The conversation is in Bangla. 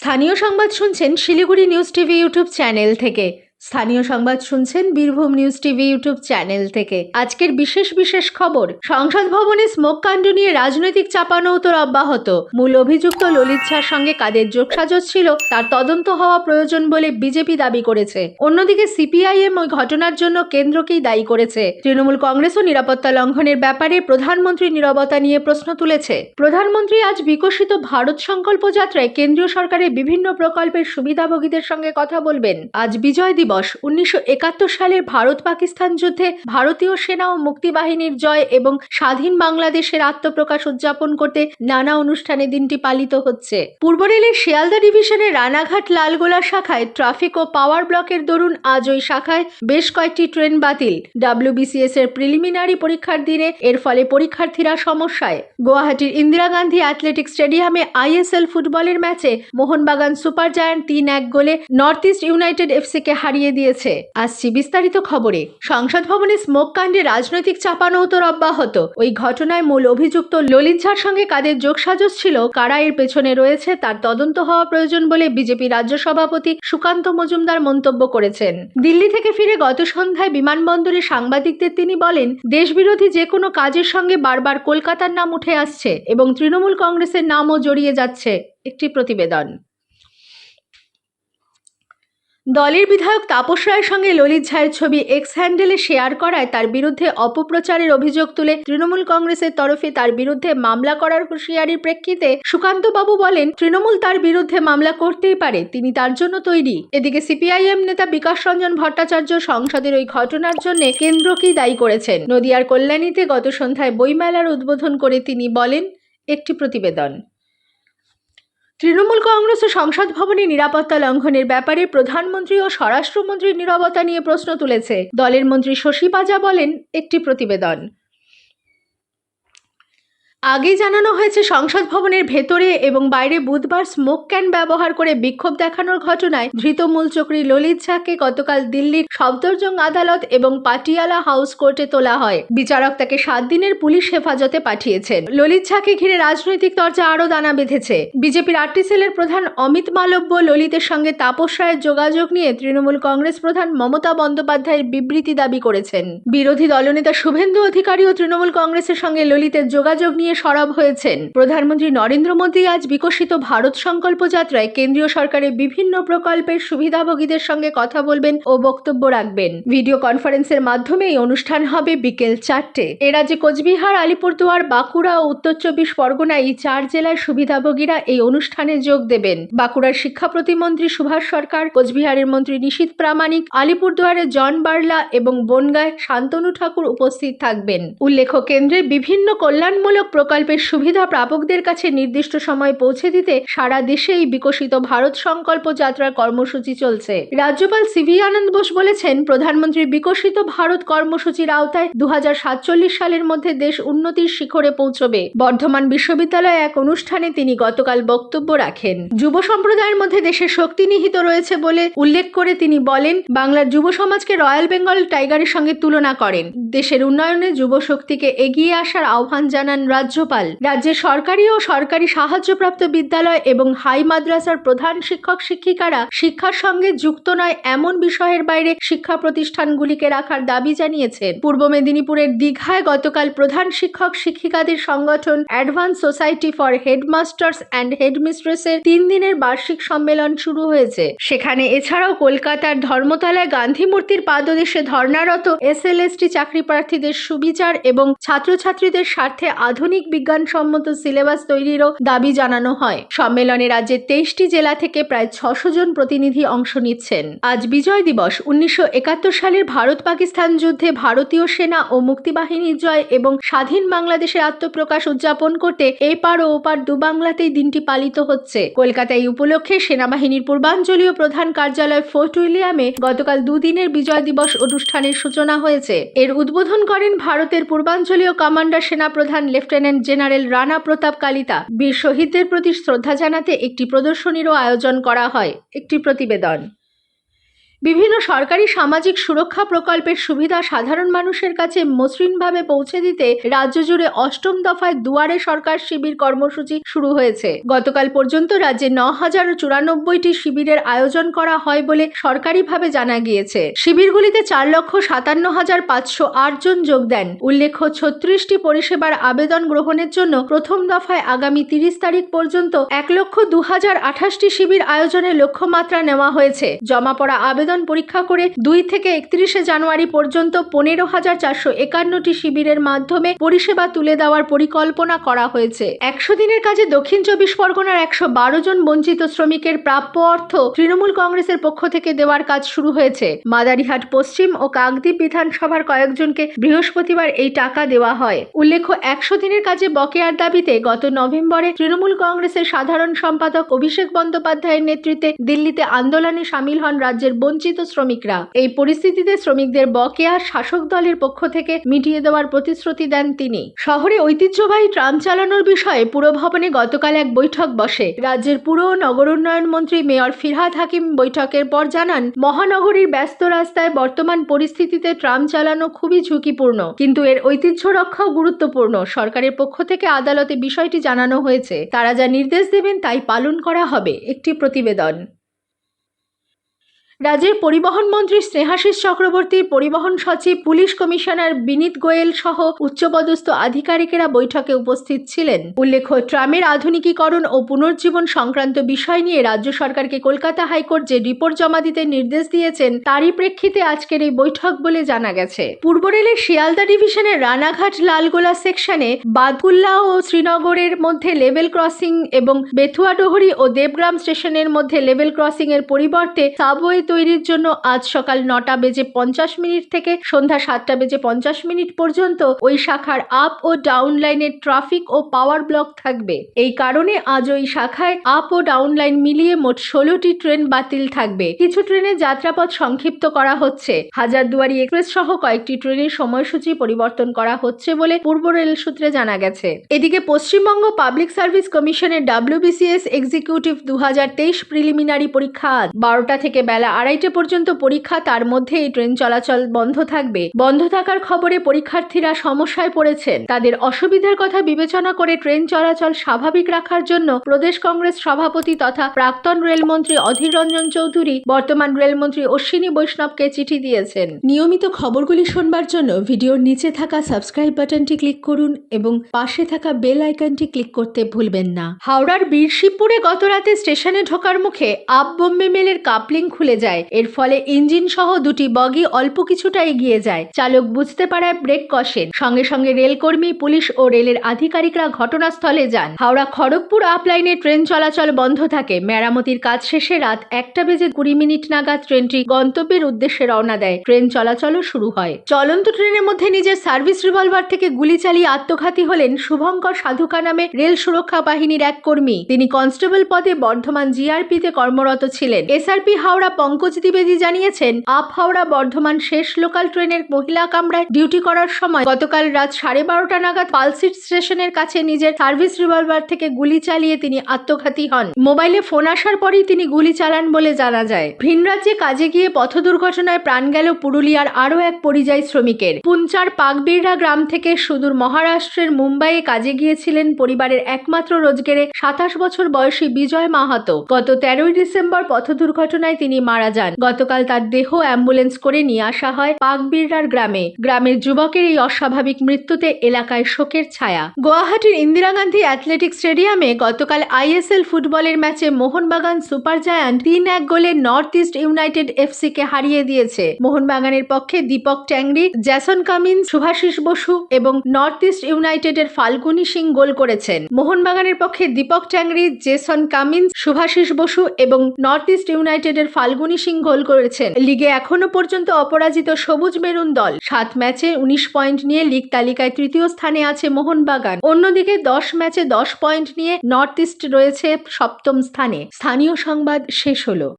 স্থানীয় সংবাদ শুনছেন Siliguri news TV YouTube channel থেকে। স্থানীয় সংবাদ শুনছেন Birbhum news TV YouTube channel থেকে। আজকের বিশেষ বিশেষ খবর, সংসদ ভবনে স্মোক কাণ্ড নিয়ে রাজনৈতিক চাপানৌতর অব্যাহত। মূল অভিযুক্ত ললিত ঝার সঙ্গে কাদের যোগসাজশ ছিল, তার তদন্ত হওয়া প্রয়োজন বলে বিজেপি দাবি করেছে। অন্যদিকে সিপিআইএম ওই ঘটনার জন্য কেন্দ্রকেই দায়ী করেছে। তৃণমূল কংগ্রেসও নিরাপত্তা লঙ্ঘনের ব্যাপারে প্রধানমন্ত্রী নীরবতা নিয়ে প্রশ্ন তুলেছে। প্রধানমন্ত্রী আজ বিকশিত ভারত সংকল্প যাত্রায় কেন্দ্রীয় সরকারের বিভিন্ন প্রকল্পের সুবিধাভোগীদের সঙ্গে কথা বলবেন। আজ বিজয় দিবস। উনিশশো একাত্তর সালের ভারত পাকিস্তান যুদ্ধে ভারতীয় সেনা ও মুক্তিবাহিনীর জয় এবং স্বাধীন বাংলাদেশের আত্মপ্রকাশ উদযাপন করতে নানা অনুষ্ঠানে দিনটি পালিত হচ্ছে। পূর্ব রেলের শিয়ালদা ডিভিশনের রানাঘাট লালগোলা শাখায় ট্রাফিক ও পাওয়ার ব্লকের দরুন আজ ওই শাখায় বেশ কয়েকটি ট্রেন বাতিল। ডাব্লিউবিসিএস এর প্রিলিমিনারি পরীক্ষার দিনে এর ফলে পরীক্ষার্থীরা সমস্যায়। গুয়াহাটির ইন্দিরা গান্ধী অ্যাথলেটিক স্টেডিয়ামে আইএসএল ফুটবলের ম্যাচে মোহনবাগান সুপার জায়ান্ট তিন এক গোলে নর্থ ইস্ট ইউনাইটেড এফসিকে হারিয়ে দিয়েছে। আসছি বিস্তারিত খবরে, সংসদ ভবনে স্মোক কাণ্ডে রাজনৈতিক চাপানৌতর অব্যাহত। ওই ঘটনায় মূল অভিযুক্ত ললিত ঝার সঙ্গে কাদের যোগসাজশ ছিল, কারা এর পেছনে রয়েছে, তার তদন্ত হওয়া প্রয়োজন বলে বিজেপি রাজ্য সভাপতি সুকান্ত মজুমদার মন্তব্য করেছেন। দিল্লি থেকে ফিরে গত সন্ধ্যায় বিমানবন্দরে সাংবাদিকদের তিনি বলেন, দেশবিরোধী যে কোনো কাজের সঙ্গে বারবার কলকাতার নাম উঠে আসছে এবং তৃণমূল কংগ্রেসের নামও জড়িয়ে যাচ্ছে একটি প্রতিবেদন। দলের বিধায়ক তাপস রায়ের সঙ্গে ললিত ঝায়ের ছবি এক্স হ্যান্ডেলে শেয়ার করায় তার বিরুদ্ধে অপপ্রচারের অভিযোগ তুলে তৃণমূল কংগ্রেসের তরফে তার বিরুদ্ধে মামলা করার হুঁশিয়ারির প্রেক্ষিতে সুকান্তবাবু বলেন, তৃণমূল তার বিরুদ্ধে মামলা করতেই পারে, তিনি তার জন্য তৈরি। এদিকে সিপিআইএম নেতা বিকাশ রঞ্জন ভট্টাচার্য সংসদের ওই ঘটনার জন্য কেন্দ্রকেই দায়ী করেছেন। নদিয়ার কল্যাণীতে গত সন্ধ্যায় বইমেলার উদ্বোধন করে তিনি বলেন, একটি প্রতিবেদন। তৃণমূল কংগ্রেসের সংসদ ভবনে নিরাপত্তা লঙ্ঘনের ব্যাপারে প্রধানমন্ত্রী ও স্বরাষ্ট্রমন্ত্রীর নিরবতা নিয়ে প্রশ্ন তুলেছে। দলের মন্ত্রী শশী পাজা বলেন, একটি প্রতিবেদন। আগেই জানানো হয়েছে, সংসদ ভবনের ভেতরে এবং বাইরে বুধবার স্মোক ক্যান ব্যবহার করে বিক্ষোভ দেখানোর ঘটনায় ধৃত মূলচক্রী ললিত ঝাকে গতকাল দিল্লির সফদরজং আদালত এবং পাটিয়ালা হাউস কোর্টে তোলা হয়। বিচারক তাকে সাত দিনের পুলিশ হেফাজতে পাঠিয়েছেন। ললিত ঝাকে ঘিরে রাজনৈতিক চর্চা আরও দানা বেঁধেছে। বিজেপির আটটি সেলের প্রধান অমিত মালব্য, ললিতের সঙ্গে তাপস রায়ের যোগাযোগ নিয়ে তৃণমূল কংগ্রেস প্রধান মমতা বন্দ্যোপাধ্যায়ের বিবৃতি দাবি করেছেন। বিরোধী দলনেতা শুভেন্দু অধিকারী ও তৃণমূল কংগ্রেসের সঙ্গে ললিতের যোগাযোগ নিয়ে সরব হয়েছেন। প্রধানমন্ত্রী নরেন্দ্র মোদী আজ বিকশিত ভারত সংকল্প যাত্রায় কেন্দ্রীয় সরকারের বিভিন্ন প্রকল্পের সুবিধাভোগীদের সঙ্গে কথা বলবেন ও বক্তব্য রাখবেন। ভিডিও কনফারেন্সের মাধ্যমে এই অনুষ্ঠান হবে বিকেল চারটে। এ রাজ্যে কোচবিহার, আলিপুরদুয়ার, বাঁকুড়া ও উত্তর চব্বিশ পরগনা এই চার জেলার সুবিধাভোগীরা এই অনুষ্ঠানে যোগ দেবেন। বাঁকুড়ার শিক্ষা প্রতিমন্ত্রী সুভাষ সরকার, কোচবিহারের মন্ত্রী নিশীত প্রামাণিক, আলিপুরদুয়ারের জন বার্লা এবং বনগায় শান্তনু ঠাকুর উপস্থিত থাকবেন। উল্লেখ্য, কেন্দ্রে বিভিন্ন কল্যাণমূলক প্রকল্পের সুবিধা প্রাপকদের কাছে নির্দিষ্ট সময় পৌঁছে দিতে সারা দেশেই বিকশিত ভারত সংকল্প যাত্রার কর্মসূচি চলছে। রাজ্যপাল সিভি আনন্দ বোস বলেছেন প্রধানমন্ত্রীর বিকশিত ভারত কর্মসূচির আওতায় দু সালের মধ্যে দেশ উন্নতির শিখরে পৌঁছবে। বর্ধমান বিশ্ববিদ্যালয়ে এক অনুষ্ঠানে তিনি গতকাল বক্তব্য রাখেন। যুব সম্প্রদায়ের মধ্যে দেশের শক্তি নিহিত রয়েছে বলে উল্লেখ করে তিনি বলেন, বাংলার যুব সমাজকে রয়্যাল বেঙ্গল টাইগারের সঙ্গে তুলনা করেন। দেশের উন্নয়নে যুব শক্তিকে এগিয়ে আসার আহ্বান জানান রাজ্যপাল। রাজ্যের সরকারি ও সরকারি সাহায্যপ্রাপ্ত বিদ্যালয় এবং হাই মাদ্রাসার প্রধান শিক্ষক শিক্ষিকারা শিক্ষার সঙ্গে যুক্ত নয় এমন বিষয়ের বাইরে শিক্ষা প্রতিষ্ঠানগুলিকে রাখার দাবি জানিয়েছেন। পূর্ব মেদিনীপুরের দীঘায় গতকাল প্রধান শিক্ষক শিক্ষিকাদের সংগঠন advance society for headmasters and হেডমিস্ট্রেসের তিন দিনের বার্ষিক সম্মেলন শুরু হয়েছে। সেখানে এছাড়াও কলকাতার ধর্মতলায় গান্ধী মূর্তির পাদদেশে ধর্নারত এসএলএসটি চাকরি প্রার্থীদের সুবিচার এবং ছাত্রছাত্রীদের স্বার্থে আধুনিক বিজ্ঞানসম্মত সিলেবাস তৈরিরও দাবি জানানো হয়। সম্মেলনে রাজ্যের তেইশটি জেলা থেকে প্রায় ছশো জন প্রতিনিধি অংশ নিচ্ছেন। আজ বিজয় দিবস। উনিশশো একাত্তর সালের ভারত পাকিস্তান যুদ্ধে ভারতীয় সেনা ও মুক্তিবাহিনীর জয় এবং স্বাধীন বাংলাদেশের আত্মপ্রকাশ উদযাপন করতে এপার ও ওপার দু বাংলাতেই দিনটি পালিত হচ্ছে। কলকাতায় উপলক্ষে সেনাবাহিনীর পূর্বাঞ্চলীয় প্রধান কার্যালয় ফোর্ট উইলিয়ামে গতকাল দুদিনের বিজয় দিবস অনুষ্ঠানের সূচনা হয়েছে। এর উদ্বোধন করেন ভারতের পূর্বাঞ্চলীয় কমান্ডার সেনা প্রধান লেফটেন্যান্ট জেনারেল রানা প্রতাপ কালিতা বীর শহীদদের প্রতি শ্রদ্ধা জানাতে একটি প্রদর্শনীরও আয়োজন করা হয়, একটি প্রতিবেদন। বিভিন্ন সরকারি সামাজিক সুরক্ষা প্রকল্পের সুবিধা সাধারণ মানুষের কাছে মসৃণভাবে পৌঁছে দিতে রাজ্য জুড়ে অষ্টম দফায় দুয়ারে সরকার শিবির কর্মসূচি শুরু হয়েছে। গতকাল পর্যন্ত রাজ্যে ন হাজার চুরানব্বইটি শিবিরের আয়োজন করা হয় বলে সরকারিভাবে জানা গিয়েছে। শিবিরগুলিতে চার লক্ষ সাতান্ন হাজার পাঁচশো জন যোগ দেন। উল্লেখ্য, ছত্রিশটি পরিষেবার আবেদন গ্রহণের জন্য প্রথম দফায় আগামী তিরিশ তারিখ পর্যন্ত এক লক্ষ দু হাজার আঠাশটি শিবির আয়োজনের লক্ষ্যমাত্রা নেওয়া হয়েছে। জমা পড়া আবেদন পরীক্ষা করে দুই থেকে একত্রিশে জানুয়ারি পর্যন্ত পনেরো হাজার চারশো একান্নটি শিবিরের মাধ্যমে পরিষেবা তুলে দেওয়ার পরিকল্পনা করা হয়েছে। একশো দিনের কাজে দক্ষিণ চব্বিশ পরগনার একশো বারো জন বঞ্চিত শ্রমিকের প্রাপ্য অর্থ তৃণমূল কংগ্রেসের পক্ষ থেকে দেওয়ার কাজ শুরু হয়েছে। মাদারিহাট, পশ্চিম ও কাকদ্বীপ বিধানসভার কয়েকজনকে বৃহস্পতিবার এই টাকা দেওয়া হয়। উল্লেখ্য, একশো দিনের কাজে বকেয়ার দাবিতে গত নভেম্বরে তৃণমূল কংগ্রেসের সাধারণ সম্পাদক অভিষেক বন্দ্যোপাধ্যায়ের নেতৃত্বে দিল্লিতে আন্দোলনে সামিল হন রাজ্যের বঞ্চিত শ্রমিকরা। এই পরিস্থিতিতে শ্রমিকদের বকেয়া শাসক দলের পক্ষ থেকে মিটিয়ে দেওয়ার প্রতিশ্রুতি দেন তিনি। শহরে ঐতিহ্যবাহী ট্রাম চালানোর বিষয়ে পুরভবনে গতকাল এক বৈঠক বসে। রাজ্যের পুর নগর উন্নয়ন মন্ত্রী মেয়র ফিরহাদ হাকিম বৈঠকের পর জানান, মহানগরীর ব্যস্ত রাস্তায় বর্তমান পরিস্থিতিতে ট্রাম চালানো খুবই ঝুঁকিপূর্ণ। কিন্তু এর ঐতিহ্য রক্ষাও গুরুত্বপূর্ণ। সরকারের পক্ষ থেকে আদালতে বিষয়টি জানানো হয়েছে। তারা যা নির্দেশ দেবেন তাই পালন করা হবে। একটি প্রতিবেদন। রাজ্যের পরিবহন মন্ত্রী স্নেহাশিস চক্রবর্তী পরিবহন সচিব, পুলিশ কমিশনার বিনীত গোয়েল সহ উচ্চপদস্থ আধিকারিকেরা বৈঠকে উপস্থিত ছিলেন। উল্লেখ্য, ট্রামের আধুনিকীকরণ ও পুনর্জীবন সংক্রান্ত বিষয় নিয়ে রাজ্য সরকারকে কলকাতা হাইকোর্ট যে রিপোর্ট জমা দিতে নির্দেশ দিয়েছেন, তারই প্রেক্ষিতে আজকের এই বৈঠক বলে জানা গেছে। পূর্ব রেলের শিয়ালদা ডিভিশনের রানাঘাট লালগোলা সেকশনে বাদকুল্লা ও শ্রীনগরের মধ্যে লেভেল ক্রসিং এবং বেথুয়াডোহরি ও দেবগ্রাম স্টেশনের মধ্যে লেভেল ক্রসিং এর পরিবর্তে সাবওয়ে তৈরির জন্য আজ সকাল নটা বেজে পঞ্চাশ মিনিট থেকে সন্ধ্যা সাতটা বেজে পঞ্চাশ মিনিট পর্যন্ত ওই শাখার আপ ও ডাউন লাইনের ট্রাফিক ও পাওয়ার ব্লক থাকবে। এই কারণে আজ ওই শাখায় আপ ও ডাউন লাইন মিলিয়ে মোট ষোলোটি ট্রেন বাতিল থাকবে। কিছু ট্রেনের যাত্রাপথ সংক্ষিপ্ত করা হচ্ছে। হাজারদুয়ারি এক্সপ্রেস সহ কয়েকটি ট্রেনের সময়সূচি পরিবর্তন করা হচ্ছে বলে পূর্ব রেল সূত্রে জানা গেছে। এদিকে পশ্চিমবঙ্গ পাবলিক সার্ভিস কমিশনের ডাব্লিউবিসিএস এক্সিকিউটিভ দু হাজার তেইশ প্রিলিমিনারি পরীক্ষা আজ বারোটা থেকে বেলা আড়াইটে পর্যন্ত পরীক্ষা, তার মধ্যে এই ট্রেন চলাচল বন্ধ থাকবে। বন্ধ থাকার খবরে পরীক্ষার্থীরা সমস্যায় পড়েছেন। তাদের অসুবিধার কথা বিবেচনা করে ট্রেন চলাচল স্বাভাবিক রাখার জন্য প্রদেশ কংগ্রেস সভাপতি তথা প্রাক্তন রেলমন্ত্রী অধীর রঞ্জন চৌধুরী, বর্তমান রেলমন্ত্রী অশ্বিনী বৈষ্ণবকে চিঠি দিয়েছেন। নিয়মিত খবরগুলি শোনবার জন্য ভিডিওর নিচে থাকা সাবস্ক্রাইব বাটনটি ক্লিক করুন এবং পাশে থাকা বেল আইকনটি ক্লিক করতে ভুলবেন না। হাওড়ার বীরশিবপুরে গতরাতে স্টেশনে ঢোকার মুখে আপ বোম্বে মেলের কাপলিং খুলে যায়। এর ফলে ইঞ্জিন সহ দুটি বগি অল্প কিছুটা এগিয়ে যায়। চালক বুঝতে পারায় ব্রেক কষেন। সঙ্গে সঙ্গে রেলকর্মী, পুলিশ ও রেলের আধিকারিকরা ঘটনাস্থলে যান। হাওড়া খড়গপুর আপ লাইনে ট্রেন চলাচল বন্ধ থাকে। মেরামতির কাজ শেষে রাত একটা বেজে কুড়ি মিনিট নাগাদ ট্রেনটি গন্তব্যের উদ্দেশ্যে রওনা দেয়। ট্রেন চলাচলও শুরু হয়। চলন্ত ট্রেনের মধ্যে নিজের সার্ভিস রিভলভার থেকে গুলি চালিয়ে আত্মঘাতী হলেন শুভঙ্কর সাধুকা নামে রেল সুরক্ষা বাহিনীর এক কর্মী। তিনি কনস্টেবল পদে বর্ধমান জিআরপিতে কর্মরত ছিলেন। এসআরপি হাওড়া পঙ্কজ দ্বিবেদী জানিয়েছেন, আপ হাওড়া বর্ধমান শেষ লোকাল ট্রেনের মহিলা কামরায় ডিউটি করার সময় গতকাল রাত সাড়ে বারোটা নাগাদ পালসিট স্টেশনের কাছে নিজের সার্ভিস রিভলভার থেকে গুলি চালিয়ে তিনি আত্মঘাতী হন। মোবাইলে ফোন আসার পরেই তিনি গুলি চালান বলে জানা যায়। ভিন রাজ্যে কাজে গিয়ে পথ দুর্ঘটনায় প্রাণ গেল পুরুলিয়ার আরও এক পরিযায়ী শ্রমিকের। পুঞ্চার পাকবিড়রা গ্রাম থেকে সুদূর মহারাষ্ট্রের মুম্বাইয়ে কাজে গিয়েছিলেন পরিবারের একমাত্র রোজগেরে সাতাশ বছর বয়সী বিজয় মাহাতো। গত তেরোই ডিসেম্বর পথ দুর্ঘটনায় তিনি মারা যান। গতকাল তার দেহ অ্যাম্বুলেন্স করে নিয়ে আসা হয় পাকবিড়ার গ্রামে। গ্রামের যুবকের এই অস্বাভাবিক মৃত্যুতে এলাকায় শোকের ছায়া। গুয়াহাটির ইন্দিরা গান্ধী অ্যাথলেটিক স্টেডিয়ামে গতকাল আইএসএল ফুটবলের ম্যাচে মোহনবাগান সুপার জায়ান্ট তিন এক গোলে নর্থ ইস্ট ইউনাইটেড এফসি কে হারিয়ে দিয়েছে। মোহনবাগানের পক্ষে দীপক ট্যাংরি, জ্যাসন কামিন শুভাশিস বসু এবং নর্থ ইস্ট ইউনাইটেডের ফাল্গুনি সিং গোল করেছেন। মোহনবাগানের পক্ষে দীপক ট্যাংরি জেসন কামিন্স শুভাশিস বসু এবং নর্থ ইস্ট ইউনাইটেডের ফাল্গুনি সিং গোল করেছেন। লিগে এখনও পর্যন্ত অপরাজিত সবুজ মেরুন দল। সাত ম্যাচে উনিশ পয়েন্ট নিয়ে লিগ তালিকায় তৃতীয় স্থানে আছে মোহনবাগান। অন্যদিকে দশ ম্যাচে দশ পয়েন্ট নিয়ে নর্থ ইস্ট রয়েছে সপ্তম স্থানে। স্থানীয় সংবাদ শেষ হলো।